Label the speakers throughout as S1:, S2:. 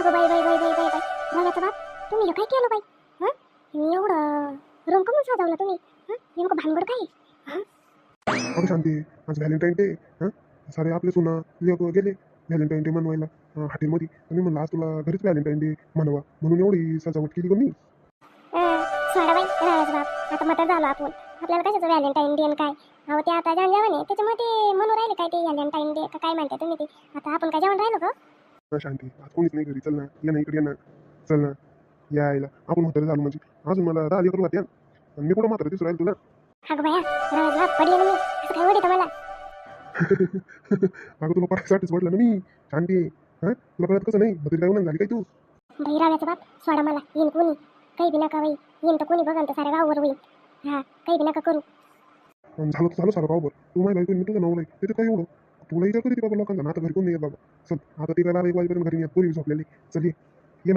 S1: अगं बाई बाई बाई बाई बाई. बाई रव्याचा बाप तुम्ही हे काय केलं बाई? हां? एवढं रूम कमून सजवलं तुम्ही. हां? नेमकं भानगड काय? आहे?
S2: अगं शांती आज व्हॅलेंटाईन डे हां? सारे आपले सुना लेक गेले व्हॅलेंटाईन डे मनवायला हॉटेलमध्ये. आणि म्हणलं आज तुला घरीच व्हॅलेंटाईन डे मनवा. म्हणून एवढी सजावट केली का मी.
S1: अं, सोडा बाई रव्याचा बाप. आता मटर झालो आपण आपल्याला कशाचं व्हॅलेंटाईन डे काय? अहो ते आता जेवण जेवण आहे त्याच्यामुळे ते म्हणून राहिले काय ते व्हॅलेंटाईन डे? काय म्हणता तुम्ही ते? आता आपण काय जेवण राहिलो का
S2: हा, शांती आज कोणीच नाही घरी. चल ना. ये ना इकडे ये ना. चल ना. यायला आपण म्हातारे झालो म्हणजे. अजून मला दहा लेकर वाट्या आणि मी कुठं म्हातारा दिसू राहील तुला?
S1: अगं बाया रव्याचा बाप पडले ना मी. असं काय ओढी मला?
S2: अगं तुला पडायसाठीच पडलं ना मी. शांती हां? तुला कळत कसं नाही? म्हातारी काय झाली काय तू?
S1: बाई रव्याचा बाप. सोडा मला. येईन कोणी? काही बी नका बाई. येईन तर कोणी बघन तर साऱ्या गाववर होईल हा काही बी नका करू.
S2: झालं झालं सारं गावभर. तू माझ्या बायको मी तुझं नवलं आहे त्याचं काय एवढं? तुला विचार करीत बाबा लोकांचा ना आता घरी कोण नाही बाबा. चल आता ती काय बारा एक वाजेपर्यंत घरी नाही पोरी झोपलेली. चल ये. नाही
S1: हे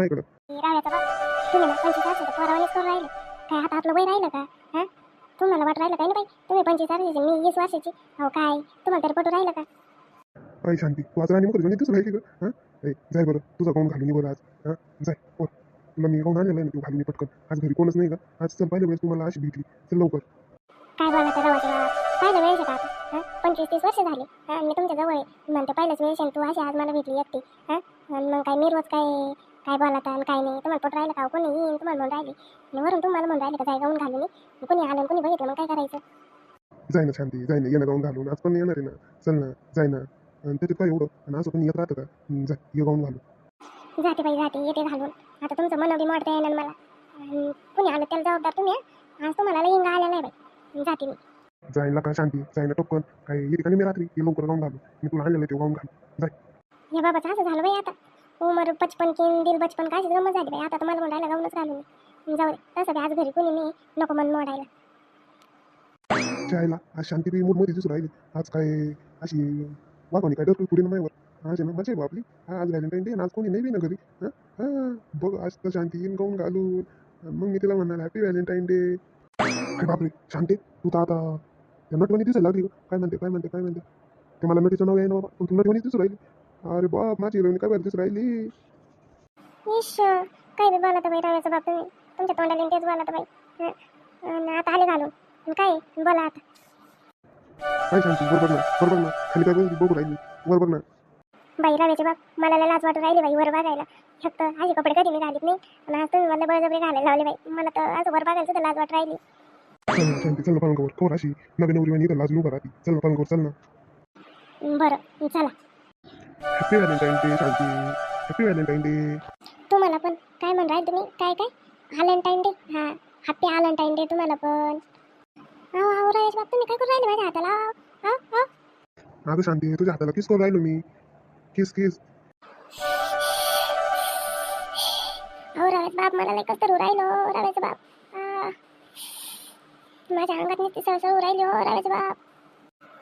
S1: काय वय राहिलं का? हा? तुम्हाला वाट राहिलं काय ना बाई? तुम्ही पंचवीस वर्षाची मी वीस वर्षाची. अहो काय? तुम्हाला तरी पटू राहिलं का?
S2: अय शांती तू आज राणी मग घरी दिसून राहिली का हां? ए जाय बरं. तुझा घालून बरं आज? हां? जाय. तुला मी आहे तू घालून पटकन. आज घरी कोणच नाही का? आज चल पाहिलं वेळेस तुम्हाला अशी भेटली. चल लवकर.
S1: काय बोला पाहिलं वेळेस का हा? पंचवीस तीस वर्ष झाली. हा मी तुमच्या जवळ आहे. म्हणते पहिल्याच वेळेस आहे, तू अशी आज मला भेटली एकटी. हा? आणि मग काय मी रोज काय काय बोलता आणि काय नाही. तुम्हाला पटू राहिलं का? कोणी येईन तुम्हाला म्हणून राहिली. आणि वरून तुम्हाला म्हणून राहिले का? जाय गाऊन घालून. कोणी आलं आणि कोणी बघितलं मग काय करायचं?
S2: जाय ना शांती जाय ना ये ना गाऊन घालून. आज पण येणार आहे ना? चल ना जाय ना. आणि त्याच्यात काय एवढं? आणि असं पण येत राहतं का? ये गाऊन घालून.
S1: जाते बाई जाते. येते घालून. आता तुमचं मन बी मोडता येणार मला. आणि कोणी आलं त्याला जबाबदार तुम्ही? आज तुम्हाला लिंग आलेला नाही बाई. जाते मी.
S2: जायला का शांती? जाय ना टपकन काय येते का नाही मी रात्री? ये लवकर गाऊन घालून मी तुला आणलेलं ते गाऊन घालून जाय.
S1: या बाबाचं असं झालं बाई आता? उमर बचपन किन दिल बचपन काय गमत झाली बाई? आता तुम्हाला म्हणायला गाऊनच घालून ये. जाऊ दे. तसं बी आज घरी कोणी नाही. नको मन मोडायला.
S2: जायला. आज शांती बी मूडमध्ये दिसून राहिली. आज काय अशी वागवणी काय डोकं पुढे मायावर आज आहे ना मजा आहे बा आपली. हा, आज व्हॅलेंटाईन डे आज कोणी नाही बी ना घरी. हां? हां बघ आज तर शांती येईन गाऊन घालून. आणि मग मी तिला म्हणणार हॅपी व्हॅलेंटाईन डे काय बापरे शांती तू तर आता त्या नटवणी दिसायला लागली. काय म्हणते काय म्हणते काय म्हणते? ते मला नटीचं नाव आहे ना बाबा. पण तू नटवणी दिसून राहिली. अरे बाप माझी हिरोईन काय बरं दिसून राहिली?
S1: इश काय बी बोला तर बाई राव्याचं बाप तुम्ही. तुमच्या तोंडाला तेच बोला तर बाई. हं. आता आले घालून. काय? बोला आता.
S2: काय शांती बरोबर ना बरोबर ना. खाली काय बघ- बघू राहिली. बरोबर ना.
S1: बाई राव्याचे बाप मला लय लाज वाटू राहिली बाई वर बघायला. फक्त असे कपडे कधी मी घालीत नाही. आणि आज तुम्ही मला बळजबरी घालायला लावले बाई. मला तर असं वर बघायला सुद्धा लाज वाटू राहिली.
S2: चल ना शांती चल ना पलंगावर कवर अशी. नवीन नवरी वाणी इथं लाजून उभा राहते. चल ना पलंगावर चल ना.
S1: बरं चला.
S2: Happy Valentine day Shanti. Happy Valentine day
S1: तुम्हाला पण. काय तुम्ही? काय काय? व्हॅलेंटाईन डे हां. हॅपी व्हॅलेंटाईन डे तुम्हाला पण. अहो अहो राजेश बाप तुम्ही काय करू राहिले माझ्या हाताला? अहो अहो
S2: अगं शांती तुझ्या हाताला किस करून राहिलो मी? किस किस?
S1: अहो रवेश बाप मला लय कसं राहिलो. रवेश बाप. माझ्या अंगात नुसती सळसळ राहिली हो रवेश बाप.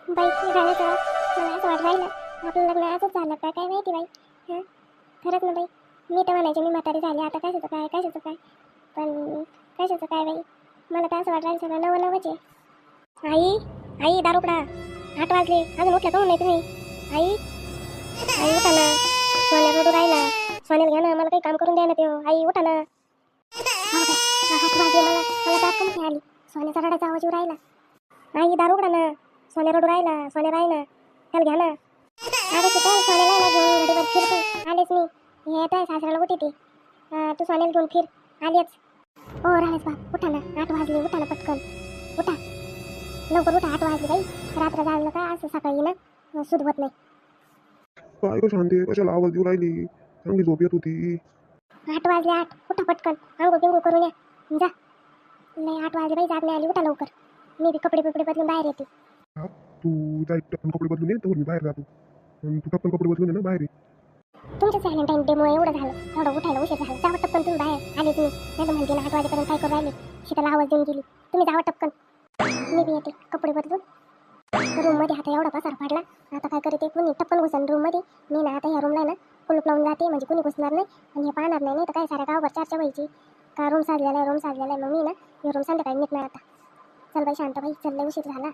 S1: बाई रवेश बाप मला असं वाट राहिलं आपलं लग्न असंच झालं का? काय माहिती बाई? हां? खरंच ना बाई मी तर म्हणायचे मी म्हातारी झाली आता कशाचं काय कशाचं काय? पण कशाचं काय बाई? मला तर असं वाट राहिलं सगळं नवं नवंच आहे. आई आई दारुपडा आठ वाजले. अजून उठल्या काहून नाही तुम्ही? आई? आई उठा ना. सोन्या रडू राहिला सोन्याला घ्या ना मला काही काम करून द्या ना त्यो. आई उठा ना. हो वाजले मला. मला दात कमी आली. सोन्याचा रडायचा आवाज येऊ राहिला. आई दारू उघडा ना. सोन्या रडू राहिला सोन्या राही ना. त्याला घ्या ना. अगं तिथं सोन्याला ना घेऊन गाडीवर फिरतो आलेच मी. हे काय सासऱ्याला उठी ती. सोन्याला घेऊन फिर. आलीच. ओ राहिलेच बाप उठा ना. आठ वाजले. उठा ना पटकन. उठा. लवकर उठा. आठ वाजले बाई. रात्र जाळलं का असं सकाळी ना? सुधवत नाही.
S2: काय गं शांती कशाला आवाज देऊ राहिली? चांगली झोप येत होती.
S1: आठ वाजले आठ. उठा पटकन. आंघोळ बिंगोळ करून या. जा. नाही आठ वाजले बाई जाग नाही आली. उठा लवकर. मी बी कपडे बिपडे बदलून बाहेर येते.
S2: हा? तू जाय टप्पन कपडे बदलून ये तर मी बाहेर जातो. तू टप्पन कपडे बदलून ये ना बाहेर ये.
S1: तुमच्याच व्हॅलेंटाईन डेमुळे एवढं झालं. एवढं उठायला उशीर झाला. जावं टपकन तुम्ही बाहेर. आले तुम्ही. नाही तर म्हणते ना आठ वाजेपर्यंत काय करू राहिले? शीताला आवाज देऊन गेली. तुम्ही जावं टपकन. मी बी येते कपडे बदलून. रूममध्ये आता एवढा पसार पडला. आता काय करते कोणी? टप्पन घुसन रूममध्ये मी ना आता ह्या रूमला ना कुलूप लावून जाते. म्हणजे कोणी घुसणार नाही. आणि हे पाहणार नाही. नाही तर काय साऱ्या गावभर चर्चा व्हायची. का रूम साजलेला आहे रूम साजलेला आहे. मग मी ना हे रूम संध्याकाळी निघणार आता. चल बाई शांत बाई चल लय उशीर झाला.